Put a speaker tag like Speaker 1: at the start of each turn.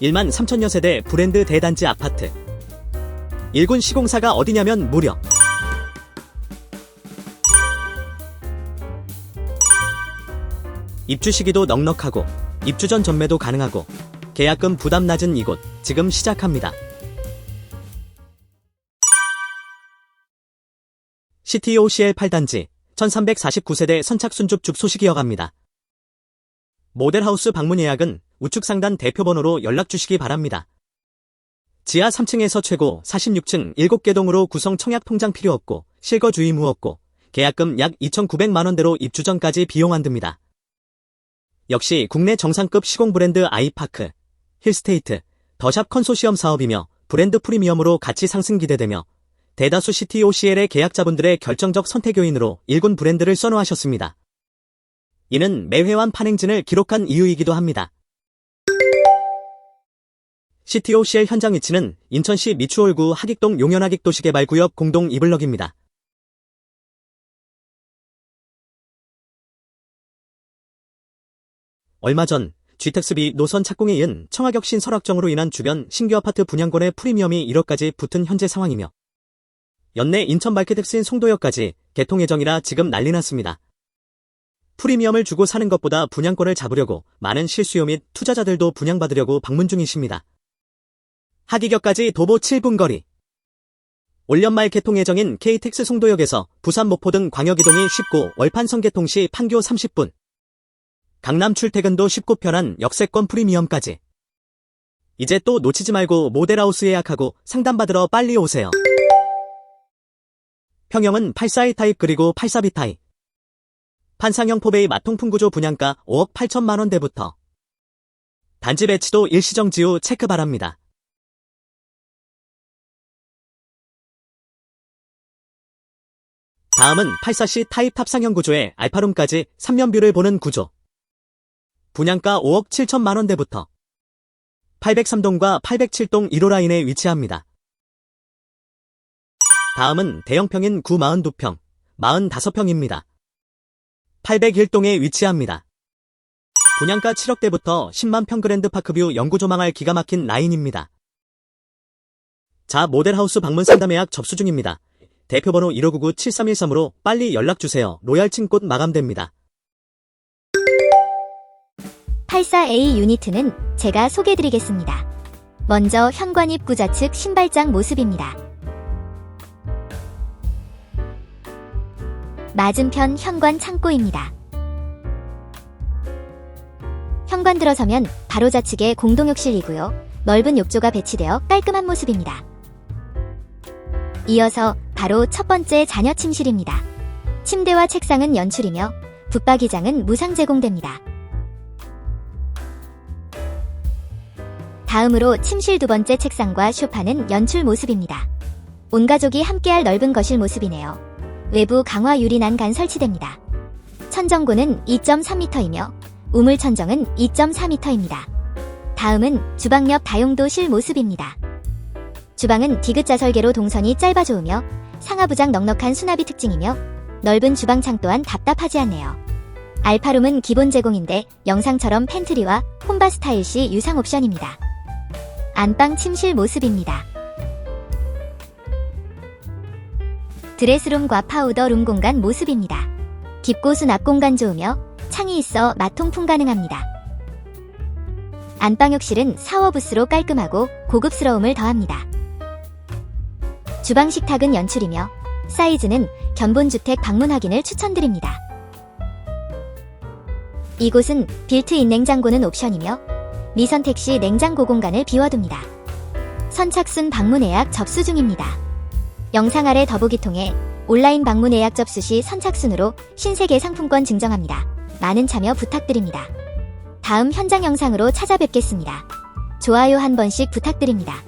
Speaker 1: 1만 3천여 세대 브랜드 대단지 아파트. 1군 시공사가 어디냐면 무려 입주 시기도 넉넉하고 입주 전 전매도 가능하고 계약금 부담 낮은 이곳 지금 시작합니다. CTOCL 8단지 1349세대 선착순 줍줍 소식 이어갑니다. 모델하우스 방문 예약은 우측 상단 대표번호로 연락 주시기 바랍니다. 지하 3층에서 최고 46층 7개 동으로 구성 청약 통장 필요 없고 실거 주의 무 없고 계약금 약 2,900만원대로 입주 전까지 비용 안 듭니다. 역시 국내 정상급 시공 브랜드 아이파크, 힐스테이트, 더샵 컨소시엄 사업이며 브랜드 프리미엄으로 가치 상승 기대되며 대다수 CTOCL의 계약자분들의 결정적 선택 요인으로 일군 브랜드를 선호하셨습니다. 이는 매회원 판행진을 기록한 이유이기도 합니다. CTOCL 현장 위치는 인천시 미추홀구 하객동 용현하객 도시개발구역 공동 이블럭입니다. 얼마 전 G택스비 노선 착공에 이은 청하격신 설악정으로 인한 주변 신규 아파트 분양권의 프리미엄이 1억까지 붙은 현재 상황이며 연내 인천 마케텍스인 송도역까지 개통 예정이라 지금 난리 났습니다. 프리미엄을 주고 사는 것보다 분양권을 잡으려고 많은 실수요 및 투자자들도 분양받으려고 방문 중이십니다. 하기격까지 도보 7분 거리. 올 연말 개통 예정인 KTX 송도역에서 부산 목포 등 광역 이동이 쉽고 월판선 개통 시 판교 30분. 강남 출퇴근도 쉽고 편한 역세권 프리미엄까지. 이제 또 놓치지 말고 모델하우스 예약하고 상담받으러 빨리 오세요. 평형은 84A 타입 그리고 84B 타입. 판상형 포베이 마통풍 구조 분양가 5억 8천만 원대부터. 단지 배치도 일시정 지 후 체크 바랍니다. 다음은 84C 타입 탑상형 구조의 알파룸까지 3면뷰를 보는 구조. 분양가 5억 7천만 원대부터. 803동과 807동 1호 라인에 위치합니다. 다음은 대형평인 942평, 45평입니다. 801동에 위치합니다. 분양가 7억대부터 10만 평 그랜드 파크뷰 영구 조망할 기가 막힌 라인입니다. 자 모델하우스 방문 상담 예약 접수 중입니다. 대표번호 1599-7313으로 빨리 연락주세요. 로얄층 곧 마감됩니다.
Speaker 2: 84A 유니트는 제가 소개드리겠습니다. 먼저 현관 입구자 측 신발장 모습입니다. 맞은편 현관 창고입니다. 현관 들어서면 바로 좌측에 공동욕실이고요. 넓은 욕조가 배치되어 깔끔한 모습입니다. 이어서 바로 첫 번째 자녀 침실입니다. 침대와 책상은 연출이며 붙박이장은 무상 제공됩니다. 다음으로 침실 두 번째 책상과 소파는 연출 모습입니다. 온 가족이 함께할 넓은 거실 모습이네요. 외부 강화 유리 난간 설치됩니다. 천정고는 2.3m이며 우물 천정은 2.4m입니다. 다음은 주방 옆 다용도실 모습입니다. 주방은 디귿자 설계로 동선이 짧아 좋으며 상하부장 넉넉한 수납이 특징이며 넓은 주방창 또한 답답하지 않네요. 알파룸은 기본 제공인데 영상처럼 팬트리와 홈바 스타일 시 유상 옵션입니다. 안방 침실 모습입니다. 드레스룸과 파우더룸 공간 모습입니다. 깊고 수납 공간 좋으며 창이 있어 마통풍 가능합니다. 안방욕실은 샤워 부스로 깔끔하고 고급스러움을 더합니다. 주방 식탁은 연출이며 사이즈는 견본주택 방문 확인을 추천드립니다. 이곳은 빌트인 냉장고는 옵션이며 미선택 시 냉장고 공간을 비워둡니다. 선착순 방문 예약 접수 중입니다. 영상 아래 더보기 통해 온라인 방문 예약 접수 시 선착순으로 신세계 상품권 증정합니다. 많은 참여 부탁드립니다. 다음 현장 영상으로 찾아뵙겠습니다. 좋아요 한 번씩 부탁드립니다.